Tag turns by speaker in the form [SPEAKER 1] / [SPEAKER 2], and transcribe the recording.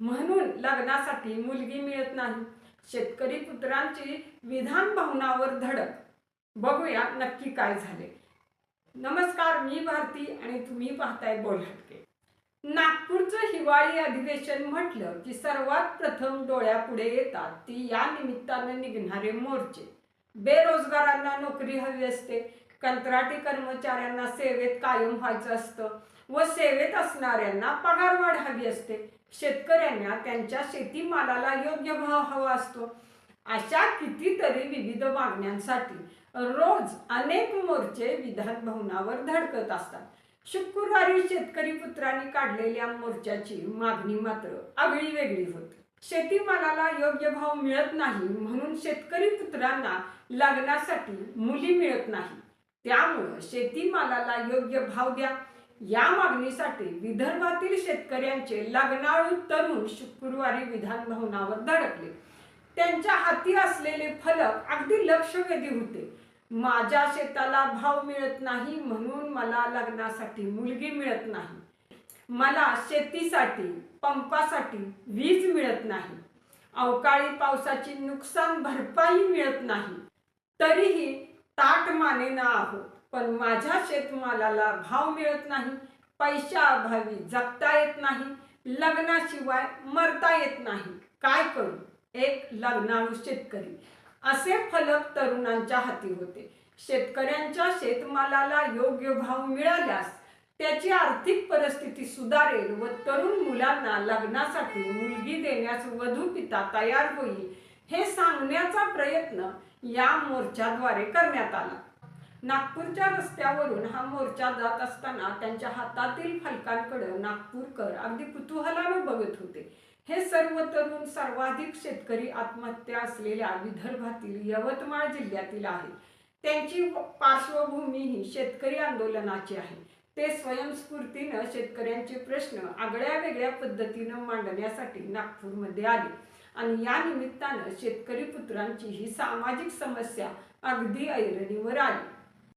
[SPEAKER 1] म्हणून लग्नासाठी मुलगी मिळत नाही. शेतकरी पुत्रांची विधान भवनावर धडक. बघूया नक्की काय झाले. नमस्कार मी भारती आणि तुम्ही पाहताय बोलहटके नागपूरचं हिवाळी अधिवेशन म्हटलं की सर्वात प्रथम डोळ्यापुढे येतात ती या निमित्तानं निघणारे मोर्चे. बेरोजगारांना नोकरी हवी असते कंत्राटी कर्मचाऱ्यांना सेवेत कायम व्हायचं असतं व सेवेत असणाऱ्यांना पगारवाढ हवी असते. शेतकऱ्यांना त्यांच्या शेतीमालाला योग्य भाव हवा असतो. अशा कितीतरी विविध मागण्यांसाठी रोज अनेक मोर्चे विधान भवनावर धडकत असतात. शुक्रवारी शेतकरी पुत्रांनी काढलेल्या मोर्चाची मागणी मात्र आगळी वेगळी होती शेतीमालाला योग्य भाव मिळत नाही म्हणून शेतकरी पुत्रांना लग्नासाठी मुली मिळत नाही. त्यामुळं शेतीमालाला योग्य भाव द्या. या मागणीसाठी विदर्भातील शेतकऱ्यांचे लग्नाळू तरुण शुक्रवारी विधानभवनावर धडकले. त्यांच्या हाती असलेले फलक अगदी लक्षवेधी होते. माझ्या शेताला भाव मिळत नाही म्हणून मला लग्नासाठी मुलगी मिळत नाही. मला शेतीसाठी पंपासाठी वीज मिळत नाही. अवकाळी पावसाची नुकसान भरपाई मिळत नाही. तरीही ताट मानेना आहोत पण माझ्या शेतमालाला भाव मिळत नाही. पैशाअभावी जगता येत नाही. लग्नाशिवाय मरता येत नाही. काय करू? एक लग्नाळू शेतकरी. असे फलक तरुणांच्या हाती होते. शेतकऱ्यांच्या शेतमालाला योग्य भाव मिळाल्यास त्याची आर्थिक परिस्थिती सुधारेल व तरुण मुलांना लग्नासाठी मुलगी देण्यास वधू पिता तयार होईल हे सांगण्याचा प्रयत्न या मोर्चाद्वारे करण्यात आला. नागपूरच्या रस्त्यावरून हा मोर्चा जात असताना त्यांच्या हातातील फलकांकडे नागपूरकर अगदी कुतूहलानं बघत होते. हे सर्व तरुण सर्वाधिक शेतकरी आत्महत्या असलेल्या विदर्भातील यवतमाळ जिल्ह्यातील आहेत. त्यांची पार्श्वभूमी ही शेतकरी आंदोलनाची आहे. ते स्वयंस्फूर्तीनं शेतकऱ्यांचे प्रश्न आगळ्या वेगळ्या पद्धतीनं मांडण्यासाठी नागपूरमध्ये आले. आणि या निमित्तानं शेतकरी पुत्रांची ही सामाजिक समस्या अगदी ऐरणीवर आली.